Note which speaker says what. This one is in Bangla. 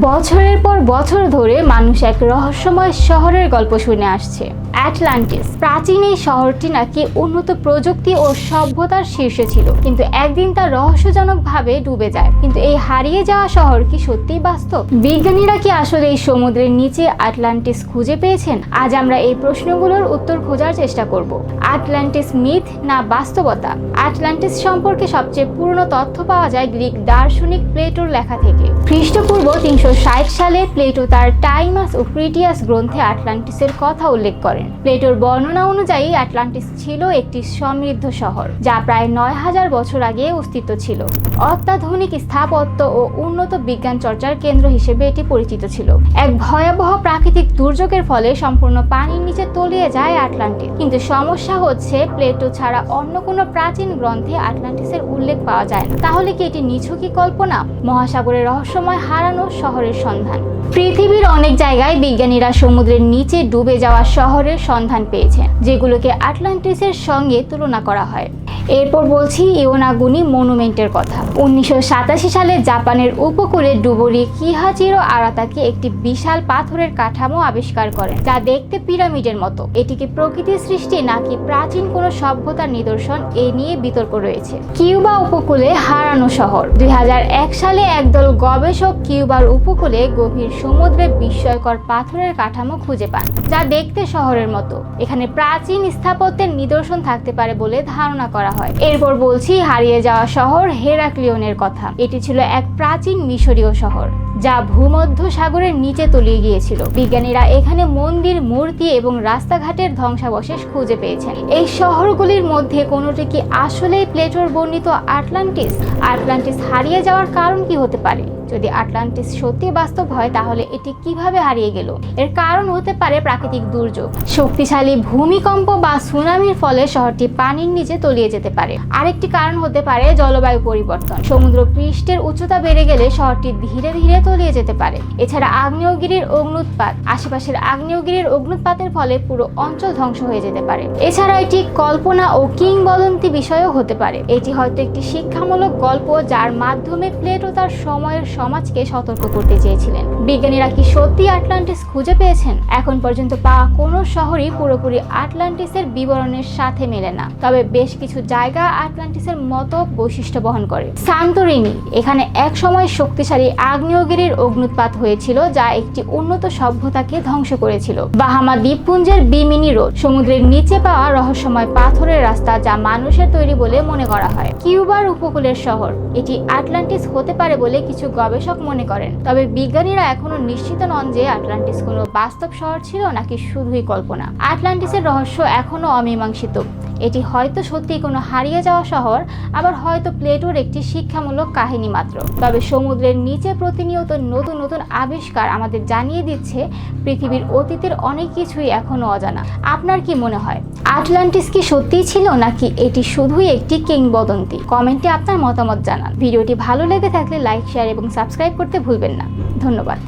Speaker 1: বছরের পর বছর ধরে মানুষ এক রহস্যময় শহরের গল্প শুনে আসছে। অ্যাটলান্টিস। প্রাচীন এই শহরটি নাকি উন্নত প্রযুক্তি ও সভ্যতার শীর্ষে ছিল, কিন্তু একদিন তা রহস্যজনকভাবে ডুবে যায়। কিন্তু এই হারিয়ে যাওয়া শহর কি সত্যিই বাস্তব? বিজ্ঞানীরা কি আসলে এই সমুদ্রের নিচে আটলান্টিস খুঁজে পেয়েছেন? আজ আমরা এই প্রশ্নগুলোর উত্তর খোঁজার চেষ্টা করব। আটলান্টিস মিথ না বাস্তবতা? আটলান্টিস সম্পর্কে সবচেয়ে পুরনো তথ্য পাওয়া যায় গ্রিক দার্শনিক প্লেটোর লেখা থেকে। খ্রিস্টপূর্ব তিনশো ষাট সালে প্লেটো তার টাইমাস ও ক্রিটিয়াস গ্রন্থে আটলান্টিসের কথা উল্লেখ করেন। প্লেটোর বর্ণনা অনুযায়ী আটলান্টিস ছিল একটি সমৃদ্ধ শহর, যা প্রায় নয় হাজার বছর আগে অস্তিত্ব ছিল। অত্যাধুনিক স্থাপত্য ও উন্নত বিজ্ঞান চর্চার কেন্দ্র হিসেবে এটি পরিচিত ছিল। এক ভয়াবহ প্রাকৃতিক দুর্যোগের ফলে সম্পূর্ণ পানির নিচে তলিয়ে যায় আটলান্টিস। কিন্তু সমস্যা হচ্ছে, প্লেটো ছাড়া অন্য কোনো প্রাচীন গ্রন্থে আটলান্টিসের উল্লেখ পাওয়া যায় না। তাহলে কি এটি নিছকই কল্পনা? মহাসাগরের রহস্যময় হারানো শহরের সন্ধান। পৃথিবীর অনেক জায়গায় বিজ্ঞানীরা সমুদ্রের নিচে ডুবে যাওয়া শহরের সন্ধান পেয়েছে যেগুলোকে আটলান্টিসের সঙ্গে তুলনা করা হয়। এরপর বলছি ইওনাগুনি মনুমেন্টের কথা। উনিশশো সাতাশি সালে জাপানের উপকূলে ডুবুরি কিহাচিরো আরাতাকে একটি বিশাল পাথরের কাঠামো আবিষ্কার করেন, যা দেখতে পিরামিডের মতো। এটিকে প্রকৃতির সৃষ্টি নাকি প্রাচীন কোনো সভ্যতার নিদর্শন এ নিয়ে বিতর্ক রয়েছে। কিউবা উপকূলে হারানো শহর। দুই হাজার এক সালে একদল গবেষক কিউবার উপকূলে গভীর সমুদ্রে বিস্ময়কর পাথরের কাঠামো খুঁজে পান, যা দেখতে শহরের মতো। এখানে প্রাচীন স্থাপত্যের নিদর্শন থাকতে পারে বলে ধারণা করা হয়। এরপর বলছি হারিয়ে যাওয়া শহর হেরাক্লিয়নের কথা। এটি ছিল এক প্রাচীন মিশরীয় শহর। যা ভূমধ্য সাগরের নিচে তলিয়ে গিয়েছিল। বিজ্ঞানীরা এখানে মন্দির, মূর্তি এবং রাস্তাঘাটের ধ্বংসাবশেষ খুঁজে পেয়েছেন। এই শহরগুলির মধ্যে কোনোটি কি আসলেই প্লেটোর বর্ণিত আটলান্টিস? আটলান্টিস হারিয়ে যাওয়ার কারণ কি হতে পারে? যদি আটলান্টিস সত্যি বাস্তব হয়, তাহলে এটি কীভাবে হারিয়ে গেল? এর কারণ হতে পারে প্রাকৃতিক দুর্যোগ। শক্তিশালী ভূমিকম্প বা সুনামির ফলে শহরটি পানির নিচে তলিয়ে যেতে পারে। আরেকটি কারণ হতে পারে জলবায়ু পরিবর্তন। সমুদ্র পৃষ্ঠের উচ্চতা বেড়ে গেলে শহরটি ধীরে ধীরে তলিয়ে যেতে পারে। এছাড়া আগ্নেয়গিরির অগ্নুৎপাত, আশেপাশের আগ্নেয়গিরির অগ্নুৎপাতের ফলে পুরো অঞ্চল ধ্বংস হয়ে যেতে পারে। এছাড়া এটি কল্পনা ও কিংবদন্তি বিষয়ও হতে পারে। এটি হয়তো একটি শিক্ষামূলক গল্প যার মাধ্যমে প্লেটো তার সময়ের সমাজকে সতর্ক করতে চেয়েছিলেন। বিজ্ঞানীরা কি সত্যি আটলান্টিস খুঁজে পেয়েছেন? এখন পর্যন্ত পাওয়া কোনো শহরই পুরোপুরি আটলান্টিসের বিবরণের সাথে মেলে না। তবে বেশ কিছু জায়গা আটলান্টিসের মতো বৈশিষ্ট্য বহন করে। সান্তোরিনি এখানে এক সময় শক্তিশালী আগ্নেয়গিরির অগ্নুৎপাত হয়েছিল, যা একটি উন্নত সভ্যতাকে ধ্বংস করেছিল। বাহামা দ্বীপপুঞ্জের বিমিনি রোড, সমুদ্রের নিচে পাওয়া রহস্যময় পাথরের রাস্তা যা মানুষের তৈরি বলে মনে করা হয়। কিউবার উপকূলের শহর, এটি আটলান্টিস হতে পারে বলে কিছু গবেষক মনে করেন। তবে বিজ্ঞানীরা এখনও নিশ্চিত নন যে আটলান্টিস কোনো বাস্তব শহর ছিল নাকি শুধুই কল্পনা। আটলান্টিসের রহস্য এখনও অমীমাংসিত। এটি হয়তো সত্যি কোনো হারিয়ে যাওয়া শহর, আবার হয়তো প্লেটোর একটি শিক্ষামূলক কাহিনী মাত্র। তবে সমুদ্রের নিচে প্রতিনিয়ত নতুন নতুন আবিষ্কার আমাদের জানিয়ে দিচ্ছে, পৃথিবীর অতীতের অনেক কিছুই এখনও অজানা। আপনার কি মনে হয়, আটলান্টিস কি সত্যিই ছিল, নাকি এটি শুধুই একটি কিংবদন্তি? কমেন্টে আপনার মতামত জানান। ভিডিওটি ভালো লেগে থাকলে লাইক, শেয়ার এবং সাবস্ক্রাইব করতে ভুলবেন না। ধন্যবাদ।